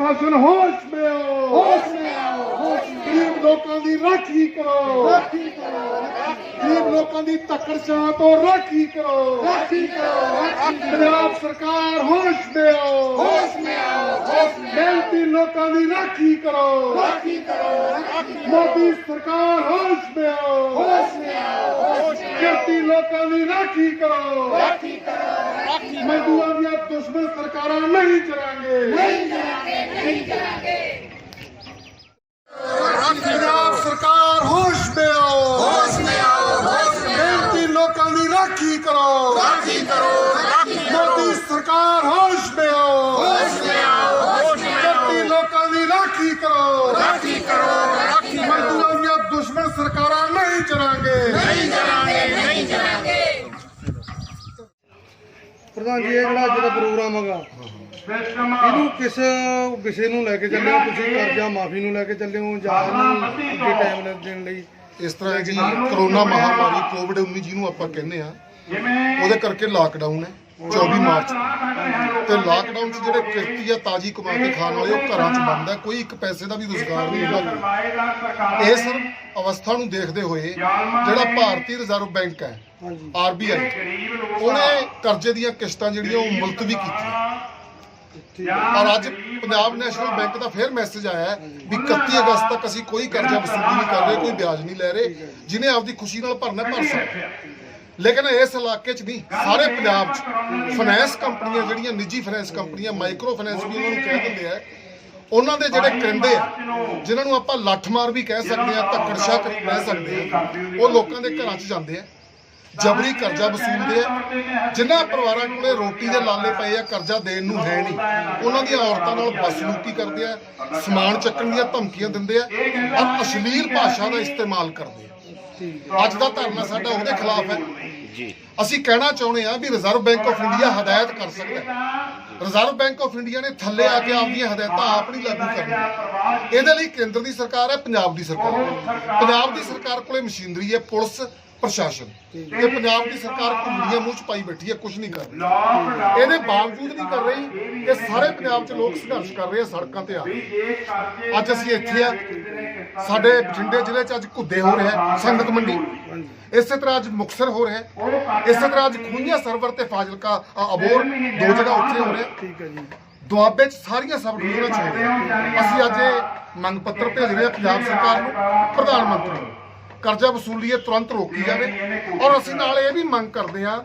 ਪ੍ਰਸ਼ਾਸਨ ਹੋਸ਼ ਮੇ ਆਓ ਹੋਸ਼ ਮੇ ਆਓ ਹੋਸ਼ ਗਰੀਬ ਲੋਕਾਂ ਦੀ ਰਾਖੀ ਕਰੋ। ਰਾਖੀ ਕਰੋ ਗਰੀਬ ਲੋਕਾਂ ਦੀ ਧੱਕੜ ਛਾਂ ਤੋਂ ਰਾਖੀ ਕਰੋ। ਰਾਖੀ ਕਰੋ ਪੰਜਾਬ ਸਰਕਾਰ ਹੋਸ਼ ਮੇ ਆਓ ਹੋਸ਼ ਮੇ ਆਓ ਹੋਸ਼ ਮਿਹਨਤੀ ਲੋਕਾਂ ਦੀ ਰਾਖੀ ਕਰੋ। ਰਾਖੀ ਕਰੋ ਮੋਦੀ ਸਰਕਾਰ ਹੋਸ਼ ਮੇ ਆਓ ਹੋਸ਼ ਮੇ ਆਓ ਹੋਸ਼ ਕਿਰਤੀ ਲੋਕਾਂ ਦੀ ਰਾਖੀ ਕਰੋ। ਰਾਖੀ ਕਰੋ। ਮਜ਼ਦੂਰਾਂ ਦੀਆਂ ਦੁਸ਼ਮਣ ਸਰਕਾਰਾਂ ਨਹੀਂ ਚਲਾਂਗੇ। ਨਹੀਂ ਕਰਾਂਗੇ ਨਹੀਂ ਕਰਾਂਗੇ ਪੰਜਾਬ ਸਰਕਾਰ ਪ੍ਰਧਾਨ ਜੀ ਇਹ ਜਿਹੜਾ ਅੱਜ ਦਾ ਪ੍ਰੋਗਰਾਮ ਹੈਗਾ ਇਹਨੂੰ ਕਿਸ ਵਿਸ਼ੇ ਨੂੰ ਲੈ ਕੇ ਚੱਲੇ ਹੋ ਤੁਸੀਂ ਕਰਜ਼ਾ ਮਾਫੀ ਨੂੰ ਲੈ ਕੇ ਚੱਲੇ ਹੋ ਜਾਂ ਇਹਨੂੰ ਅੱਗੇ ਟਾਈਮ ਦੇਣ ਲਈ। ਇਸ ਤਰ੍ਹਾਂ ਹੈ ਕਿ ਕਰੋਨਾ ਮਹਾਮਾਰੀ ਕੋਵਿਡ 19 ਜਿਹਨੂੰ ਆਪਾਂ ਕਹਿੰਦੇ ਆ ਉਹਦੇ ਕਰਕੇ ਲਾਕਡਾਊਨ ਹੈ। 24 ਮਾਰਚ ਤੇ ਲਾਕਡਾਊਨ 'ਚ ਜਿਹੜੇ ਕਿਰਤੀ ਆ ਤਾਜੀ ਕਮਾ ਕੇ ਖਾਣ ਵਾਲੇ ਉਹ ਘਰਾਂ 'ਚ ਬੰਦ ਹੈ ਕੋਈ ਇੱਕ ਪੈਸੇ ਦਾ ਵੀ ਰੁਜ਼ਗਾਰ ਨਹੀਂ ਹੈਗਾ। ਇਸ ਅਵਸਥਾ ਨੂੰ ਦੇਖਦੇ ਹੋਏ ਜਿਹੜਾ ਭਾਰਤੀ ਰਿਜ਼ਰਵ ਬੈਂਕ ਹੈ ਹਾਂਜੀ। ਆਰਬੀਆਈ ਉਹਨੇ ਕਰਜ਼ੇ ਦੀਆਂ ਕਿਸ਼ਤਾਂ ਜਿਹੜੀਆਂ ਉਹ ਮੁਲਤਵੀ ਕੀਤੀਆਂ। ਔਰ ਅੱਜ ਪੰਜਾਬ ਨੈਸ਼ਨਲ ਬੈਂਕ ਦਾ ਫੇਰ ਮੈਸੇਜ ਆਇਆ ਵੀ 31 ਅਗਸਤ ਤੱਕ ਅਸੀਂ ਕੋਈ ਕਰਜ਼ਾ ਵਸੂਲੀ ਨਹੀਂ ਕਰ ਰਹੇ ਕੋਈ ਵਿਆਜ ਨਹੀਂ ਲੈ ਰਹੇ। ਜਿਹਨੇ ਆਪਦੀ ਖੁਸ਼ੀ ਨਾਲ ਭਰਨਾ ਭਰ ਸਕਦਾ ਲੇਕਿਨ ਇਸ ਇਲਾਕੇ 'ਚ ਨਹੀਂ, ਸਾਰੇ ਪੰਜਾਬ 'ਚ। ਫਾਈਨੈਂਸ ਕੰਪਨੀਆਂ ਜਿਹੜੀਆਂ, ਨਿੱਜੀ ਫਾਈਨੈਂਸ ਕੰਪਨੀਆਂ ਮਾਈਕਰੋ ਫਾਈਨੈਂਸ ਵੀ ਉਹਨਾਂ ਨੂੰ ਕਹਿ ਦਿੰਦੇ ਆ। ਉਹਨਾਂ ਦੇ ਜਿਹੜੇ ਕਰਿੰਦੇ ਆ, ਜਿਨ੍ਹਾਂ ਨੂੰ ਆਪਾਂ ਲੱਠਮਾਰ ਵੀ ਕਹਿ ਸਕਦੇ ਆ ਧੱਕੜਸ਼ਾ ਕਹਿ ਸਕਦੇ ਆ, ਉਹ ਲੋਕਾਂ ਦੇ ਘਰਾਂ 'ਚ ਜਾਂਦੇ ਆ। ਜਬਰੀ ਕਰਜ਼ਾ ਵਸੂਲਦੇ ਆ। ਜਿਨ੍ਹਾਂ ਪਰਿਵਾਰਾਂ ਕੋਲੇ ਰੋਟੀ ਦੇ ਲਾਲੇ ਪਏ ਆ, ਕਰਜ਼ਾ ਦੇਣ ਨੂੰ ਹੈ ਨਹੀਂ, ਉਹਨਾਂ ਦੀਆਂ ਔਰਤਾਂ ਨਾਲ ਬਸਲੂਕੀ ਕਰਦੇ ਆ, ਸਮਾਨ ਚੱਕਣ ਦੀਆਂ ਧਮਕੀਆਂ ਦਿੰਦੇ ਆ ਔਰ ਅਸ਼ਲੀਲ ਭਾਸ਼ਾ ਦਾ ਇਸਤੇਮਾਲ ਕਰਦੇ ਆ। ਅੱਜ ਦਾ ਧਰਨਾ ਸਾਡਾ ਉਹਦੇ ਖਿਲਾਫ ਹੈ। ਅਸੀਂ ਕਹਿਣਾ ਚਾਹੁੰਦੇ ਆ ਵੀ ਰਿਜ਼ਰਵ ਬੈਂਕ ਆਫ ਇੰਡੀਆ ਹਦਾਇਤ ਕਰ ਸਕਦਾ ਹੈ। ਰਿਜ਼ਰਵ ਬੈਂਕ ਆਫ ਇੰਡੀਆ ਨੇ ਥੱਲੇ ਆ ਕੇ ਆਪਦੀਆਂ ਹਦਾਇਤਾਂ ਆਪ ਨਹੀਂ ਲਾਗੂ ਕਰਨੀਆਂ। ਇਹਦੇ ਲਈ ਕੇਂਦਰ ਦੀ ਸਰਕਾਰ ਹੈ ਪੰਜਾਬ ਦੀ ਸਰਕਾਰ ਪੰਜਾਬ ਦੀ ਸਰਕਾਰ ਕੋਲੇ ਮਸ਼ੀਨਰੀ ਹੈ ਪੁਲਿਸ ਪ੍ਰਸ਼ਾਸਨ। ਇਹ ਪੰਜਾਬ ਦੀ ਸਰਕਾਰ ਘੁੰਗੜੀਆਂ ਮੂੰਹ ਚ ਪਾਈ ਬੈਠੀ ਹੈ ਕੁਝ ਨਹੀਂ ਕਰ ਰਹੀ। ਇਹਦੇ ਬਾਵਜੂਦ ਨਹੀਂ ਕਰ ਰਹੀ ਕਿ ਸਾਰੇ ਪੰਜਾਬ 'ਚ ਲੋਕ ਸੰਘਰਸ਼ ਕਰ ਰਹੇ ਆ ਸੜਕਾਂ ਤੇ ਆ ਕੇ। ਅੱਜ ਅਸੀਂ ਇੱਥੇ ਆ। ਸਾਡੇ ਬਠਿੰਡੇ ਜ਼ਿਲ੍ਹੇ 'ਚ ਅੱਜ ਘੁੱਦੇ ਹੋ ਰਿਹਾ ਹੈ, ਸੰਗਤ ਮੰਡੀ। ਇਸੇ ਤਰ੍ਹਾਂ ਅੱਜ ਮੁਕਸਰ ਹੋ ਰਿਹਾ ਹੈ। ਇਸੇ ਤਰ੍ਹਾਂ ਅੱਜ ਖੂੰਜਾ ਸਰਵਰ ਤੇ ਫਾਜ਼ਿਲਕਾ ਅ, ਅਬੋਰ ਦੋ ਜਗ੍ਹਾ ਉੱਥੇ ਹੋ ਰਿਹਾ। ਠੀਕ ਹੈ ਜੀ। ਦੁਆਬੇ 'ਚ ਸਾਰੀਆਂ ਸਬ ਡਿਵੀਜ਼ਨਾਂ 'ਚ ਹੋ ਰਿਹਾ ਅਸੀਂ ਅੱਜ ਇਹ ਮੰਗ ਪੱਤਰ ਭੇਜ ਰਹੇ ਹਾਂ ਪੰਜਾਬ ਸਰਕਾਰ ਨੂੰ ਪ੍ਰਧਾਨ ਮੰਤਰੀ ਨੂੰ। ਕਰਜ਼ਾ ਵਸੂਲੀ ਇਹ ਤੁਰੰਤ ਰੋਕੀ ਜਾਵੇ। ਔਰ ਅਸੀਂ ਨਾਲ ਇਹ ਵੀ ਮੰਗ ਕਰਦੇ ਹਾਂ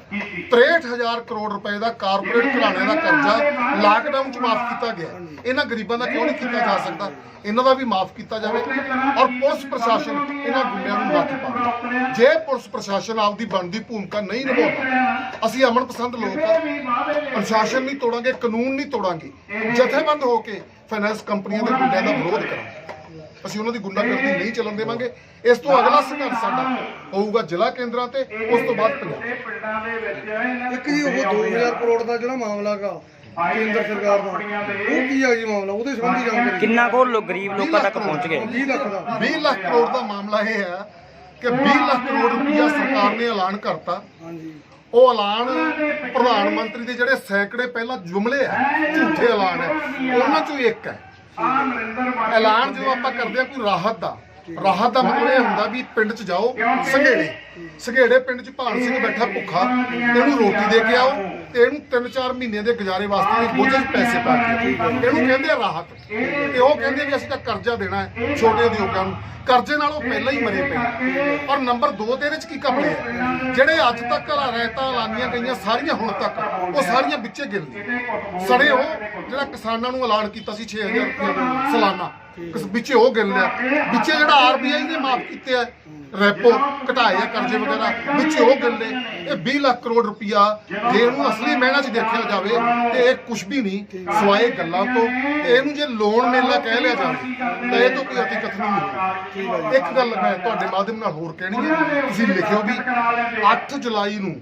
63000 ਕਰੋੜ ਰੁਪਏ ਦਾ ਕਾਰਪੋਰੇਟ ਘਰਾਣਿਆਂ ਦਾ ਕਰਜ਼ਾ ਲਾਕਡਾਊਨ 'ਚ ਮਾਫ ਕੀਤਾ ਗਿਆ। ਇਹਨਾਂ ਗਰੀਬਾਂ ਦਾ ਕਿਉਂ ਨਹੀਂ ਕੀਤਾ ਜਾ ਸਕਦਾ? ਇਹਨਾਂ ਦਾ ਵੀ ਮਾਫ ਕੀਤਾ ਜਾਵੇ। ਔਰ ਪੁਲਿਸ ਪ੍ਰਸ਼ਾਸਨ ਇਹਨਾਂ ਗੁੰਡਿਆਂ ਨੂੰ ਨੱਥ ਪਾਵੇ ਜੇ ਪੁਲਿਸ ਪ੍ਰਸ਼ਾਸਨ ਆਪਦੀ ਬਣਦੀ ਭੂਮਿਕਾ ਨਹੀਂ ਨਿਭਾਉਂਦਾ ਅਸੀਂ ਅਮਨ ਪਸੰਦ ਲੋਕ ਪ੍ਰਸ਼ਾਸਨ ਨਹੀਂ ਤੋੜਾਂਗੇ ਕਾਨੂੰਨ ਨਹੀਂ ਤੋੜਾਂਗੇ। ਜਥੇਬੰਦ ਹੋ ਕੇ ਫਾਈਨੈਂਸ ਕੰਪਨੀਆਂ ਦੇ ਗੁੰਡਿਆਂ ਦਾ ਵਿਰੋਧ ਕਰਾਂਗੇ। ਅਸੀਂ ਉਹਨਾਂ ਦੀ ਗੁੰਡਾਗਰਦੀ ਨਹੀਂ ਚੱਲਣ ਦੇਵਾਂਗੇ। ਇਸ ਤੋਂ ਅਗਲਾ ਸੰਘਰਸ਼ ਸਾਡਾ ਹੋਊਗਾ ਜ਼ਿਲ੍ਹਾ ਕੇਂਦਰਾਂ ਤੇ ਉਸ ਤੋਂ ਬਾਅਦ ਪੰਜਾਬ। ਇੱਕ ਜੀ ਉਹ 2000 ਕਰੋੜ ਦਾ ਜਿਹੜਾ ਮਾਮਲਾ ਹੈਗਾ ਕੇਂਦਰ ਸਰਕਾਰ ਦਾ ਉਹ ਕੀ ਆ ਜੀ ਮਾਮਲਾ? ਉਹਦੇ ਸੰਬੰਧੀ ਜਾਣਕਾਰੀ। ਕਿੰਨਾ ਕੁ ਲੋ ਗਰੀਬ ਲੋਕਾਂ ਤੱਕ ਪਹੁੰਚ ਗਏ? 20 ਲੱਖ ਦਾ। 20 ਲੱਖ ਕਰੋੜ ਦਾ ਮਾਮਲਾ ਇਹ ਹੈ ਕਿ 20 ਲੱਖ ਕਰੋੜ ਰੁਪਇਆ ਸਰਕਾਰ ਨੇ ਐਲਾਨ ਕਰਤਾ। ਹਾਂਜੀ। ਉਹ ਐਲਾਨ ਪ੍ਰਧਾਨ ਮੰਤਰੀ ਦੇ ਜਿਹੜੇ ਸੈਂਕੜੇ ਪਹਿਲਾਂ ਜੁਮਲੇ ਆ ਝੂਠੇ ਐਲਾਨ ਹੈ ਉਹਨਾਂ ਚੋਂ ਇੱਕ ਹੈ। ਐਲਾਨ ਜਦੋਂ ਆਪਾਂ ਕਰਦੇ ਆ ਕੋਈ ਰਾਹਤ ਦਾ ਰਾਹਤ ਦਾ ਮਤਲਬ ਇਹ ਹੁੰਦਾ ਵੀ ਪਿੰਡ 'ਚ ਜਾਓ ਸੰਘੇੜੇ ਸੰਘੇੜੇ ਪਿੰਡ 'ਚ ਭਾਨ ਸਿੰਘ ਬੈਠਾ ਭੁੱਖਾ ਇਹਨੂੰ ਰੋਟੀ ਦੇ ਕੇ ਆਓ ਤੇ ਇਹਨੂੰ 3-4 ਮਹੀਨੇ ਦੇ ਗੁਜ਼ਾਰੇ ਵਾਸਤੇ ਇਹ ਬੋਝੇ ਪੈਸੇ ਪਾ ਕੇ ਇਹਨੂੰ ਕਹਿੰਦੇ ਆ ਰਾਹਤ। ਤੇ ਉਹ ਕਹਿੰਦੇ ਵੀ ਅਸੀਂ ਤਾਂ ਕਰਜ਼ਾ ਦੇਣਾ ਹੈ ਛੋਟੇ ਉਦਯੋਗਾਂ ਨੂੰ ਕਰਜ਼ੇ ਨਾਲੋਂ ਪਹਿਲਾਂ ਹੀ ਮਰੇ ਪਏ। ਔਰ ਨੰਬਰ 2 ਤੇ ਇਹਦੇ 'ਚ ਕੀ ਘਪਲੇ ਆ? ਜਿਹੜੇ ਅੱਜ ਤੱਕ ਰਹਿਤਾ ਲਾਨੀਆਂ ਗਈਆਂ ਸਾਰੀਆਂ ਹੁਣ ਤੱਕ ਉਹ ਸਾਰੀਆਂ ਵਿੱਚੇ ਗਿਲ ਨੇ ਸੜੇ ਉਹ ਜਿਹੜਾ ਕਿਸਾਨਾਂ ਨੂੰ ਐਲਾਨ ਕੀਤਾ ਸੀ 6000 ਰੁਪਏ ਸਾਲਾਨਾ ਕਿਸ ਵਿੱਚੇ ਉਹ ਗਿਲ ਲਿਆ। ਵਿੱਚੇ ਜਿਹੜਾ ਆਰਬੀਆਈ ਨੇ ਮਾਫ ਕੀਤੇ ਆ ਰੈਪੋ ਘਟਾਏ ਆ ਕਰਜ਼ੇ ਵਗੈਰਾ, ਵਿੱਚੇ ਉਹ ਗਿਲ ਇਹ 20 ਲੱਖ ਕਰੋੜ ਰੁਪਇਆ ਜੇ ਇਹਨੂੰ ਅਸਲੀ ਮਹਿਣਾ 'ਚ ਦੇਖਿਆ ਜਾਵੇ ਤੇ ਇਹ ਕੁਝ ਵੀ ਨਹੀਂ, ਸਵਾਏ ਗੱਲਾਂ ਤੋਂ। ਇਹਨੂੰ ਜੇ ਲੋਨ ਮੇਲਾ ਕਹਿ ਲਿਆ ਜਾਵੇ, ਤਾਂ ਇਹ ਤੋਂ ਕੋਈ ਅਤੀ ਨਹੀਂ ਹੋਊਗੀ। ਇੱਕ ਗੱਲ ਮੈਂ ਤੁਹਾਡੇ ਮਾਧਿਅਮ ਨਾਲ ਹੋਰ ਕਹਿਣੀ ਹੈ। ਤੁਸੀਂ ਲਿਖਿਓ ਵੀ 8 ਜੁਲਾਈ ਨੂੰ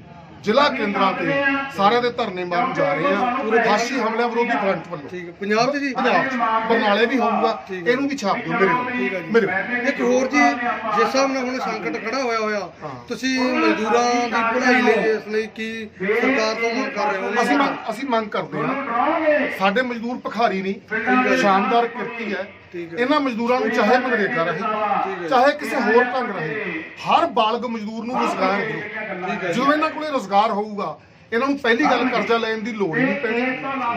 ਜ਼ਿਲ੍ਹਾ ਕੇਂਦਰਾਂ ਤੇ ਸਾਰਿਆਂ ਦੇ ਧਰਨੇ ਮਾਰਨ ਜਾ ਰਹੇ ਆ। ਫਾਸ਼ੀ ਹਮਲਿਆਂ ਵਿਰੋਧੀ ਫਰੰਟ ਵੱਲੋਂ। ਠੀਕ ਹੈ ਪੰਜਾਬ 'ਚ ਜੀ? ਪੰਜਾਬ 'ਚ। ਬਰਨਾਲੇ ਵੀ ਹੋਊਗਾ। ਇਹਨੂੰ ਵੀ ਛਾਪ ਦਿਓ ਮੇਰੇ ਕੋਲ। ਮੇਰੇ ਕੋਲ। ਇੱਕ ਹੋਰ ਜੀ ਜਿਸ ਹਿਸਾਬ ਨਾਲ ਹੁਣ ਸੰਕਟ ਖੜਾ ਹੋਇਆ ਹੋਇਆ ਤੁਸੀਂ ਮਜ਼ਦੂਰਾਂ ਦੀ ਪੜ੍ਹਾਈ ਲਈ ਇਸ ਲਈ ਕੀ ਸਰਕਾਰ ਤੋਂ ਮੰਗ ਕਰ ਰਹੇ ਹੋ? ਅਸੀਂ ਮੰਗ ਅਸੀਂ ਮੰਗ ਕਰਦੇ ਹਾਂ। ਸਾਡੇ ਮਜ਼ਦੂਰ ਭਖਾਰੀ ਨਹੀਂ। ਸ਼ਾਨਦਾਰ ਕਿਰਤੀ ਹੈ। ਇਹਨਾਂ ਮਜ਼ਦੂਰਾਂ ਨੂੰ ਚਾਹੇ ਮਨਰੇਗਾ ਰਹੇ ਚਾਹੇ ਕਿਸੇ ਹੋਰ ਢੰਗ ਰਹੇ। ਹਰ ਬਾਲਗ ਮਜ਼ਦੂਰ ਨੂੰ ਰੋਜ਼ਗਾਰ ਦਿਓ। ਜਦੋਂ ਇਹਨਾਂ ਕੋਲੇ ਰੋਜ਼ਗਾਰ ਹੋਊਗਾ ਇਹਨਾਂ ਨੂੰ ਪਹਿਲੀ ਗੱਲ ਕਰਜ਼ਾ ਲੈਣ ਦੀ ਲੋੜ ਨਹੀਂ ਪੈਣੀ।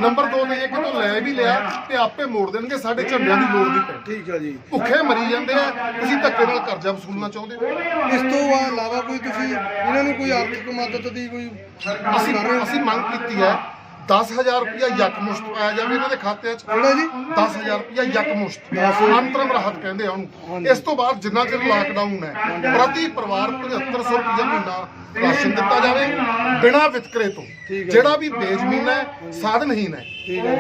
ਨੰਬਰ 2 ਤੇ ਇਹ ਕਿਤੋਂ ਲੈ ਵੀ ਲਿਆ ਤੇ ਆਪੇ ਮੋੜ ਦੇਣਗੇ ਸਾਡੇ ਝੰਡਿਆਂ ਦੀ ਲੋੜ ਨਹੀਂ ਪੈਣੀ। ਠੀਕ ਹੈ ਜੀ। ਭੁੱਖੇ ਮਰੀ ਜਾਂਦੇ ਆ ਤੁਸੀਂ ਧੱਕੇ ਨਾਲ ਕਰਜ਼ਾ ਵਸੂਲਣਾ ਚਾਹੁੰਦੇ ਹੋ। ਇਸ ਤੋਂ ਇਲਾਵਾ ਕੋਈ ਤੁਸੀਂ ਇਹਨਾਂ ਨੂੰ ਕੋਈ ਆਰਥਿਕ ਮਦਦ ਦੀ ਕੋਈ ਅਸੀਂ ਅਸੀਂ ਮੰਗ ਕੀਤੀ ਹੈ 10000 ਰੁਪਇਆ ਯਕ ਮੁਸ਼ਤ ਪਾਇਆ ਜਾਵੇ ਇਹਨਾਂ ਦੇ ਖਾਤੇ 'ਚ। ਕਿਹੜਾ ਜੀ? 10000 ਰੁਪਇਆ ਯਕ ਮੁਸ਼ਤ। ਅੰਤਰਮ ਰਾਹਤ ਕਹਿੰਦੇ ਆ ਉਹਨੂੰ। ਇਸ ਤੋਂ ਬਾਅਦ ਜਿੰਨਾ ਚਿਰ ਲਾਕਡਾਊਨ ਹੈ ਪ੍ਰਤੀ ਪਰਿਵਾਰ 7500 ਰੁਪਇਆ ਮਹੀਨਾ ਰਾਸ਼ਨ ਦਿੱਤਾ ਜਾਵੇ ਬਿਨਾਂ ਵਿਤਕਰੇ ਤੋਂ। ਜਿਹੜਾ ਵੀ ਬੇਜ਼ਮੀਨ ਹੈ ਸਾਧਨਹੀਨ ਹੈ।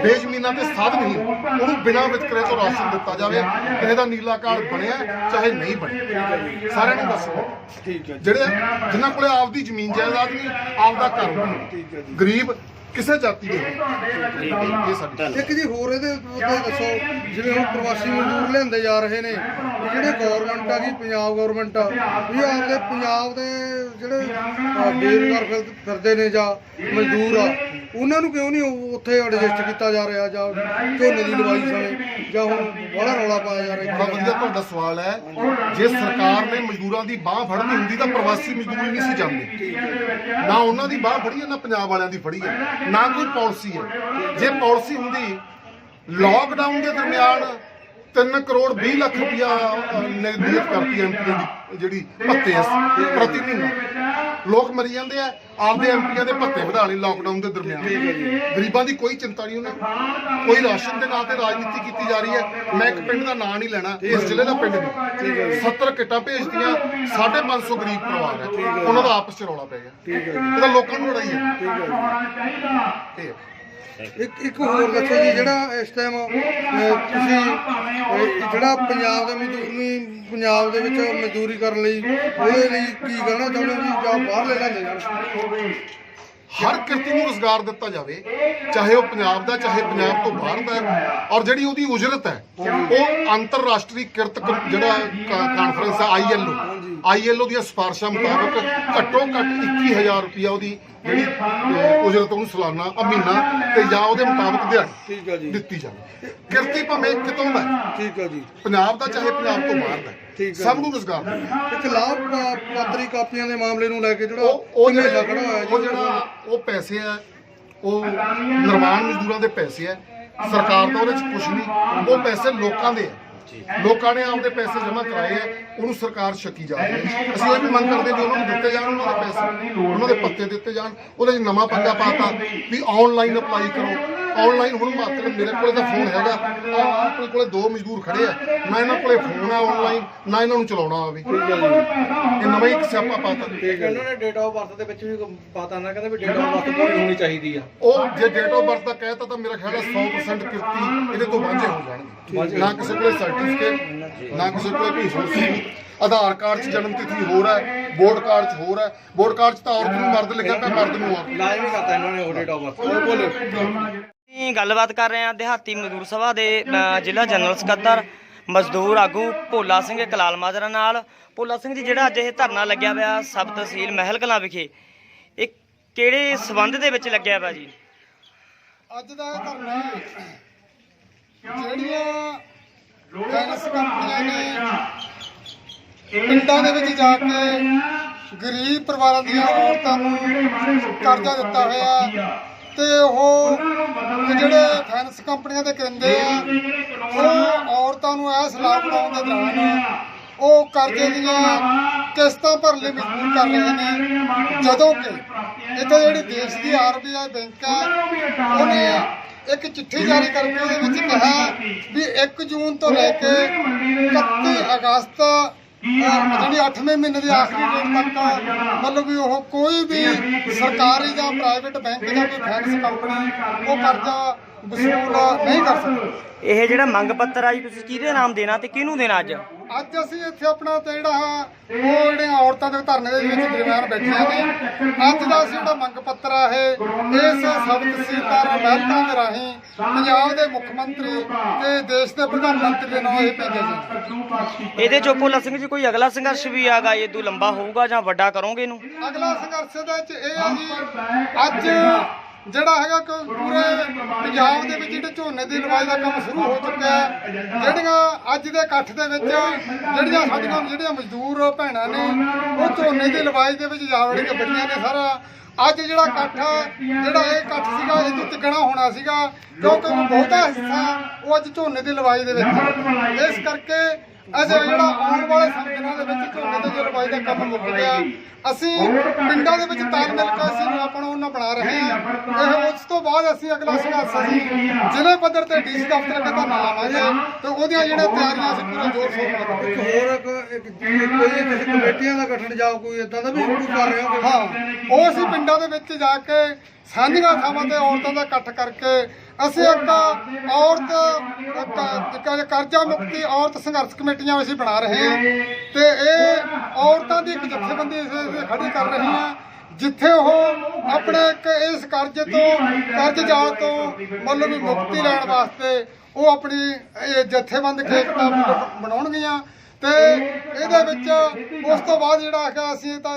ਬੇਜ਼ਮੀਨਾਂ ਤੇ ਸਾਧਨਹੀਨ ਉਹਨੂੰ ਬਿਨਾਂ ਵਿਤਕਰੇ ਤੋਂ ਰਾਸ਼ਨ ਦਿੱਤਾ ਜਾਵੇ। ਕਿਸੇ ਦਾ ਨੀਲਾ ਕਾਰਡ ਬਣਿਆ ਚਾਹੇ ਨਹੀਂ ਬਣਿਆ। ਸਾਰਿਆਂ ਨੂੰ ਦੱਸੋ। ਠੀਕ ਹੈ ਜਿਹੜੇ ਜਿਨ੍ਹਾਂ ਕੋਲੇ ਆਪਦੀ ਜ਼ਮੀਨ ਜਾਇਦਾਦ ਨਹੀਂ ਆਪਦਾ ਘਰ ਨਹੀਂ ਗਰੀਬ ਕਿਸੇ ਜਾਤੀ ਦੇ ਹੋਣ। ਇਹ ਸਾਡੀ ਇੱਕ ਜੀ ਹੋਰ ਇਹਦੇ ਉੱਤੇ ਦੱਸੋ ਜਿਵੇਂ ਹੁਣ ਪ੍ਰਵਾਸੀ ਮਜ਼ਦੂਰ ਲਿਆਂਦੇ ਜਾ ਰਹੇ ਨੇ ਜਿਹੜੇ ਗਵਰਨਮੈਂਟ ਆ ਗਈ ਪੰਜਾਬ ਗਵਰਨਮੈਂਟ ਆ ਵੀ ਆਪਦੇ ਪੰਜਾਬ ਦੇ ਜਿਹੜੇ ਫਿਰ- ਫਿਰਦੇ ਨੇ ਜਾਂ ਮਜ਼ਦੂਰ ਆ ਉਹਨਾਂ ਨੂੰ ਕਿਉਂ ਨਹੀਂ ਉਹ ਉੱਥੇ ਐਡਜਸਟ ਕੀਤਾ ਜਾ ਰਿਹਾ ਜਾਂ ਝੋਨੇ ਦੀ ਲਵਾਈ ਸਮੇਂ ਜਾਂ ਹੁਣ ਬੜਾ ਰੌਲਾ ਪਾਇਆ ਜਾ ਰਿਹਾ ਬੜਾ ਵਧੀਆ ਤੁਹਾਡਾ ਸਵਾਲ ਹੈ। ਜੇ ਸਰਕਾਰ ਨੇ ਮਜ਼ਦੂਰਾਂ ਦੀ ਬਾਹ ਫੜਨੀ ਹੁੰਦੀ ਤਾਂ ਪ੍ਰਵਾਸੀ ਮਜ਼ਦੂਰ ਹੀ ਨਹੀਂ ਸੀ ਜਾਂਦੇ। ਨਾ ਉਹਨਾਂ ਦੀ ਬਾਹ ਫੜੀ ਹੈ ਨਾ ਪੰਜਾਬ ਵਾਲਿਆਂ ਦੀ ਫੜੀ ਹੈ। ਨਾ ਕੋਈ ਪਾਲਿਸੀ ਹੈ। ਜੇ ਪਾਲਿਸੀ ਹੁੰਦੀ ਲਾਕਡਾਊਨ ਦੇ ਦਰਮਿਆਨ 3 ਕਰੋੜ 20 ਲੱਖ ਰੁਪਇਆ ਨਿਰਧਾਰਿਤ ਕਰਤੀ ਐਮਪੀਆਂ ਦੀ ਜਿਹੜੀ ਭੱਤੇ ਆ ਪ੍ਰਤੀ ਮਹੀਨਾ। ਲੋਕ ਮਰੀ ਜਾਂਦੇ ਆ ਆਪਦੇ ਐਮਪੀਆਂ ਦੇ ਭੱਤੇ ਵਧਾ ਲਏ ਲਾਕਡਾਊਨ ਦੇ ਦਰਮਿਆਨ। ਗਰੀਬਾਂ ਦੀ ਕੋਈ ਚਿੰਤਾ ਨਹੀਂ ਉਹਨਾਂ। ਕੋਈ ਰਾਸ਼ਨ ਦੇ ਨਾਂ ਤੇ ਰਾਜਨੀਤੀ ਕੀਤੀ ਜਾ ਰਹੀ ਹੈ। ਮੈਂ ਇੱਕ ਪਿੰਡ ਦਾ ਨਾਂ ਨਹੀਂ ਲੈਣਾ ਇਸ ਜ਼ਿਲ੍ਹੇ ਦਾ ਪਿੰਡ ਨਹੀਂ। 70 ਕਿੱਟਾਂ ਭੇਜਦੀਆਂ 550 ਗਰੀਬ ਪਰਿਵਾਰ ਹੈ। ਉਹਨਾਂ ਦਾ ਆਪਸ ਚ ਰੌਲਾ ਪੈ ਗਿਆ। ਇਹ ਤਾਂ ਲੋਕਾਂ ਨੂੰ ਲੜਾਈ ਹੈ। ਇਹ ਹੈ। ਇੱਕ ਇੱਕ ਹੋਰ ਦੱਸੋ ਜੀ ਜਿਹੜਾ ਇਸ ਟਾਈਮ ਤੁਸੀਂ ਅਹ, ਜਿਹੜਾ ਪੰਜਾਬ ਦੇ ਮਜ਼ਦੂਰ ਨੂੰ ਪੰਜਾਬ ਦੇ ਵਿੱਚ ਮਜ਼ਦੂਰੀ ਕਰਨ ਲਈ ਉਹਦੇ ਲਈ ਕੀ ਕਹਿਣਾ ਚਾਹੁੰਦੇ ਹੋ ਜੀ? ਜਾਂ ਬਾਹਰ ਲੈ ਲੈਂਦੇ ਜਾਣ ਹਰ ਕਿਰਤੀ ਨੂੰ ਰੋਜ਼ਗਾਰ ਦਿੱਤਾ ਜਾਵੇ ਚਾਹੇ ਉਹ ਪੰਜਾਬ ਦਾ ਚਾਹੇ ਪੰਜਾਬ ਤੋਂ ਬਾਹਰ ਦਾ ਹੈ। ਔਰ ਜਿਹੜੀ ਉਹਦੀ ਉਜਰਤ ਹੈ ਉਹ ਅੰਤਰਰਾਸ਼ਟਰੀ ਕਿਰਤ ਕ- ਜਿਹੜਾ ਕਾਨਫਰੰਸ ਹੈ ਆਈਐਲਓ ਆਈਐਲਓ ਦੀਆਂ ਸਿਫਾਰਸ਼ਾਂ ਮੁਤਾਬਕ ਘੱਟੋ ਘੱਟ 21000 ਰੁਪਇਆ ਉਹਦੀ ਜਿਹੜੀ ਉਜਰਤ ਉਹਨੂੰ ਸਾਲਾਨਾ ਅ, ਮਹੀਨਾ ਤੇ ਜਾਂ ਉਹਦੇ ਮੁਤਾਬਕ ਠੀਕ ਹੈ ਜੀ। ਦਿਹਾੜੀ ਦਿੱਤੀ ਜਾਵੇ। ਕਿਰਤੀ ਭਾਵੇਂ ਕਿਤੋਂ ਦਾ ਹੈ, ਠੀਕ ਹੈ ਜੀ। ਪੰਜਾਬ ਦਾ ਚਾਹੇ ਪੰਜਾਬ ਤੋਂ ਬਾਹਰ ਦਾ। ਹੈ, ਠੀਕ ਹੈ ਸਭ। ਨੂੰ ਰੋਜ਼ਗਾਰ ਲਾਭ ਪਾ- ਪਾਤਰੀ ਕਾਪੀਆਂ ਦੇ ਮਾਮਲੇ ਨੂੰ ਲੈ ਕੇ ਜਿਹੜਾ ਉਹ ਜਿਹੜੇ ਖੜਾ ਹੋਇਆ ਜੀ ਉਹ ਜਿਹੜਾ ਉਹ ਪੈਸੇ ਆ ਉਹ ਨਿਰਮਾਣ ਮਜ਼ਦੂਰਾਂ ਦੇ ਪੈਸੇ ਆ। ਸਰਕਾਰ ਦਾ ਉਹਦੇ ਚ ਕੁਝ ਨਹੀਂ। ਉਹ ਪੈਸੇ ਲੋਕਾਂ ਦੇ ਆ। ਲੋਕਾਂ ਨੇ ਆਪਦੇ ਪੈਸੇ ਜਮ੍ਹਾਂ ਕਰਾਏ ਆ, ਉਹਨੂੰ ਸਰਕਾਰ ਛਕੀ ਜਾ ਰਹੀ ਹੈ। ਅਸੀਂ ਇਹ ਵੀ ਮੰਗ ਕਰਦੇ ਵੀ ਉਹਨਾਂ ਨੂੰ ਦਿੱਤੇ ਜਾਣ, ਉਹਨਾਂ ਦੇ ਪੈਸੇ, ਉਹਨਾਂ ਦੇ ਪੱਤੇ ਦਿੱਤੇ ਜਾਣ, ਉਹਦੇ ਨਵਾਂ ਪੰਗਾ ਪਾਤਾ, ਵੀ ਆਨਲਾਈਨ ਅਪਲਾਈ ਕਰੋ। ਆਨਲਾਈਨ ਹੁਣ ਮਾਤਰ ਮੇਰੇ ਕੋਲੇ ਤਾਂ ਫੋਨ ਹੈਗਾ। ਆਹ ਆਪਣੇ ਕੋਲੇ ਦੋ ਮਜ਼ਦੂਰ ਖੜੇ ਆ। ਨਾ ਇਹਨਾਂ ਕੋਲੇ ਫੋਨ ਆ ਆਨਲਾਈਨ ਨਾ ਇਹਨਾਂ ਨੂੰ ਚਲਾਉਣਾ ਆਵੇ। ਇਹ ਨਵਾਂ ਇੱਕ ਸਿਆਪਾ ਪਾਤਾ। ਇਹਨਾਂ ਨੇ ਡੇਟ ਆਫ ਬਰਥ ਦੇ ਵਿੱਚ ਵੀ ਪਤਾ ਨਾ ਕਹਿੰਦੇ ਵੀ ਡੇਟ ਆਫ ਬਰਥ ਪੂਰੀ ਹੋਣੀ ਚਾਹੀਦੀ ਆ। ਉਹ ਜੇ ਡੇਟ ਆਫ ਬਰਥ ਦਾ ਕਹਿਤਾ ਤਾਂ ਮੇਰਾ ਖਿਆਲ ਹੈ 100% ਕਿਰਤੀ ਇਹਦੇ ਤੋਂ ਵਾਂਝੇ ਹੋ ਜਾਣਗੇ। ਨਾ ਕਿਸੇ ਕੋਲੇ ਸਰਟੀਫਿਕੇਟ ਨਾ ਕਿਸੇ ਕੋਲੇ ਕੋਈ ਸਬੂਤ ਆਧਾਰ ਕਾਰਡ 'ਚ ਜਨਮ ਤਿਥੀ ਹੋਰ ਹੈ ਵੋਟ ਕਾਰਡ 'ਚ ਹੋਰ ਹੈ। ਵੋਟ ਕਾਰਡ 'ਚ ਤਾਂ ਔਰਤ ਨੂੰ ਮਰਦ ਲਿਖਿਆ ਪਿਆ ਮਰਦ ਨੂੰ ਔਰਤ ਲਾਜ਼ਮੀ ਕਰਤਾ ਇਹਨਾਂ ਨੇ ਉਹ ਡੇਟ ਆਫ ਬਰਥ ਉਹ ਬੋਲੋ। ਅਸੀਂ ਗੱਲਬਾਤ ਕਰ ਰਹੇ ਹਾਂ ਦਿਹਾਤੀ ਮਜ਼ਦੂਰ ਸਭਾ ਦੇ ਅ, ਜ਼ਿਲ੍ਹਾ ਜਨਰਲ ਸਕੱਤਰ ਮਜ਼ਦੂਰ ਆਗੂ ਭੋਲਾ ਸਿੰਘ ਕਲਾਲ ਮਾਜਰਾ ਨਾਲ। ਭੋਲਾ ਸਿੰਘ ਜੀ ਜਿਹੜਾ ਅੱਜ ਇਹ ਧਰਨਾ ਲੱਗਿਆ ਹੋਇਆ ਸਬ ਤਹਿਸੀਲ ਮਹਿਲ ਕਲਾਂ ਵਿਖੇ ਇਹ ਕਿਹੜੇ ਸਬੰਧ ਦੇ ਵਿੱਚ ਲੱਗਿਆ ਹੋਇਆ ਜੀ? ਅੱਜ ਦਾ ਇਹ ਧਰਨਾ ਜਿਹੜੀਆਂ ਫਾਈਨੈਂਸ ਕੰਪਨੀਆਂ ਨੇ ਪਿੰਡਾਂ ਦੇ ਵਿੱਚ ਜਾ ਕੇ ਗਰੀਬ ਪਰਿਵਾਰਾਂ ਦੀਆਂ ਔਰਤਾਂ ਨੂੰ ਕਰਜ਼ਾ ਦਿੱਤਾ ਹੋਇਆ ਤੇ ਉਹ ਜਿਹੜੇ ਫਾਈਨੈਂਸ ਕੰਪਨੀਆਂ ਦੇ ਕਰਿੰਦੇ ਆ ਉਹ ਔਰਤਾਂ ਨੂੰ ਇਸ ਲਾਕਡਾਊਨ ਦੇ ਦੌਰਾਨ ਉਹ ਕਰਜ਼ੇ ਦੀਆਂ ਕਿਸ਼ਤਾਂ ਭਰਨ ਲਈ ਮਜਬੂਰ ਕਰ ਰਹੇ ਨੇ। ਜਦੋਂ ਕਿ ਇੱਥੇ ਜਿਹੜੀ ਦੇਸ਼ ਦੀ ਆਰਬੀਆਈ ਬੈਂਕ ਆ ਉਹਨੇ ਇੱਕ ਚਿੱਠੀ ਜਾਰੀ ਕਰਕੇ ਉਹਦੇ ਵਿੱਚ ਕਿਹਾ ਵੀ 1 ਜੂਨ ਤੋਂ ਲੈ ਕੇ 31 ਅਗਸਤ ਜਿਹੜੀ 8ਵੇਂ ਮਹੀਨੇ ਦੀ ਆਖਰੀ ਡੇਟ ਤੱਕ ਮਤਲਬ ਵੀ ਉਹ ਕੋਈ ਵੀ ਸਰਕਾਰੀ ਜਾਂ ਪ੍ਰਾਈਵੇਟ ਬੈਂਕ ਜਾਂ ਕੋਈ ਫਾਈਨੈਂਸ ਕੰਪਨੀ ਉਹ ਕਰਜ਼ਾ ਵਸੂਲ ਨਹੀਂ ਕਰ ਸਕਦੀ। ਇਹ ਜਿਹੜਾ ਮੰਗ ਪੱਤਰ ਆ ਜੀ ਤੁਸੀਂ ਕਿਹਦੇ ਨਾਮ ਦੇਣਾ ਤੇ ਕਿਹਨੂੰ ਦੇਣਾ ਅੱਜ? ਅੱਜ ਅਸੀਂ ਇੱਥੇ ਆਪਣਾ ਤੇ ਜਿਹੜਾ ਉਹ ਜਿਹੜੀਆਂ ਔਰਤਾਂ ਦੇ ਧਰਨੇ ਦੇ ਵਿੱਚ ਦਰਮਿਆਨ ਬੈਠੀਆਂ ਨੇ ਅੱਜ ਦਾ ਅਸੀਂ ਜਿਹੜਾ ਮੰਗ ਪੱਤਰ ਆ ਇਹ ਇਸ ਸਬ ਤਹਿਸੀਲਦਾਰ ਮਹਿਲਤਾਂ ਦੇ ਰਾਹੀਂ ਪੰਜਾਬ ਦੇ ਮੁੱਖ ਮੰਤਰੀ ਤੇ ਦੇਸ਼ ਦੇ ਪ੍ਰਧਾਨ ਮੰਤਰੀ ਦੇ ਨਾਮ ਇਹ ਭੇਜਿਆ ਜੀ ਇਹਦੇ ਚੋਂ ਭੋਲਾ ਸਿੰਘ ਜੀ ਕੋਈ ਅਗਲਾ ਸੰਘਰਸ਼ ਵੀ ਆਗਾ ਇਹ ਤੋਂ ਲੰਬਾ ਹੋਊਗਾ ਜਾਂ ਵੱਡਾ ਕਰੋਗੇ ਇਹਨੂੰ? ਅਗਲਾ ਸੰਘਰਸ਼ ਦੇ ਵਿੱਚ ਇਹ ਆ ਜੀ ਅੱਜ ਜਿਹੜਾ ਹੈਗਾ ਕਿ ਪੂਰੇ ਪੰਜਾਬ ਦੇ ਵਿੱਚ ਜਿਹੜੇ ਝੋਨੇ ਦੀ ਲਵਾਈ ਦਾ ਕੰਮ ਸ਼ੁਰੂ ਹੋ ਚੁੱਕਾ ਹੈ, ਜਿਹੜੀਆਂ ਅੱਜ ਦੇ ਇਕੱਠ ਦੇ ਵਿੱਚ ਜਿਹੜੀਆਂ ਸਾਡੀਆਂ ਜਿਹੜੀਆਂ ਮਜ਼ਦੂਰ ਭੈਣਾਂ ਨੇ, ਉਹ ਝੋਨੇ ਦੀ ਲਵਾਈ ਦੇ ਵਿੱਚ ਜਾ ਕੇ ਬੜੀਆਂ ਨੇ ਸਾਰਾ। ਅੱਜ ਜਿਹੜਾ ਇਕੱਠ ਜਿਹੜਾ ਇਹ ਇਕੱਠ ਸੀਗਾ, ਇਹ ਤੋਂ ਤਿੱਗਣਾ ਹੋਣਾ ਸੀਗਾ, ਕਿਉਂਕਿ ਬਹੁਤਾ ਹਿੱਸਾ ਉਹ ਅੱਜ ਝੋਨੇ ਦੀ ਲਵਾਈ ਦੇ ਵਿੱਚ ਇਸ ਕਰਕੇ ਅੱਜ ਜਿਹੜਾ ਆਉਣ ਵਾਲੇ ਸਮੇਂ ਦੇ ਵਿੱਚ ਝੋਨੇ ਦੀ ਲਵਾਈ ਦਾ ਕੰਮ ਮੁੱਕ ਗਿਆ ਅਸੀਂ ਪਿੰਡਾਂ ਦੇ ਵਿੱਚ ਤਾਲਮੇਲ ਕੇ ਅਸੀਂ ਨੂੰ ਆਪਣਾ ਉਹਨਾਂ ਬਣਾ ਰਹੇ ਹਾਂ। ਇਹ ਉਸ ਤੋਂ ਬਾਅਦ ਅਸੀਂ ਅਗਲਾ ਸੰਘਰਸ਼ ਅਸੀਂ ਜ਼ਿਲ੍ਹੇ ਪੱਧਰ ਤੇ ਡੀਸੀ ਦਫ਼ਤਰ ਅੱਗੇ ਧਰਨਾ ਲਾਵਾਂਗੇ ਤੇ ਉਹਦੀਆਂ ਜਿਹੜੀਆਂ ਤਿਆਰੀਆਂ ਅਸੀਂ ਪੂਰੇ ਜ਼ੋਰ ਸ਼ੋਰ ਨਾਲ ਕਰਾਂਗੇ। ਹੋਰ ਇੱਕ ਕੋਈ ਕਮੇਟੀਆਂ ਦਾ ਗਠਨ ਜਾਂ ਕੋਈ ਇਦਾਂ ਦਾ ਵੀ ਕੋਈ ਕਰ ਰਹੇ ਹੋ ਹਾਂ ਉਹ ਅਸੀਂ ਪਿੰਡਾਂ ਦੇ ਵਿੱਚ ਜਾ ਕੇ ਸਾਂਝੀਆਂ ਥਾਵਾਂ ਤੇ ਔਰਤਾਂ ਦਾ ਇਕੱਠ ਕਰਕੇ ਅਸੀਂ ਇੱਕ ਔਰਤ ਕਰਜ਼ਾ ਮੁਕਤੀ ਔਰਤ ਸੰਘਰਸ਼ ਕਮੇਟੀਆਂ ਅਸੀਂ ਬਣਾ ਰਹੇ ਹਾਂ। ਤੇ ਇਹ ਔਰਤਾਂ ਦੀ ਇੱਕ ਜਥੇਬੰਦੀ ਅਸੀਂ ਖੜੀ ਕਰ ਰਹੀ ਹਾਂ, ਜਿੱਥੇ ਉਹ ਆਪਣੇ ਇੱਕ ਇਸ ਕਰਜ਼ੇ ਤੋਂ, ਕਰਜ਼ ਜਾਲ ਤੋਂ ਮਤਲਬ ਵੀ ਮੁਕਤੀ ਲੈਣ ਵਾਸਤੇ ਉਹ ਆਪਣੀ ਇਹ ਜਥੇਬੰਦ ਕੇ ਏਕਤਾ ਬਣਾਉਣਗੀਆਂ। ਤੇ ਇਹਦੇ ਵਿੱਚ ਉਸ ਤੋਂ ਬਾਅਦ ਜਿਹੜਾ ਹੈਗਾ ਅਸੀਂ ਤਾਂ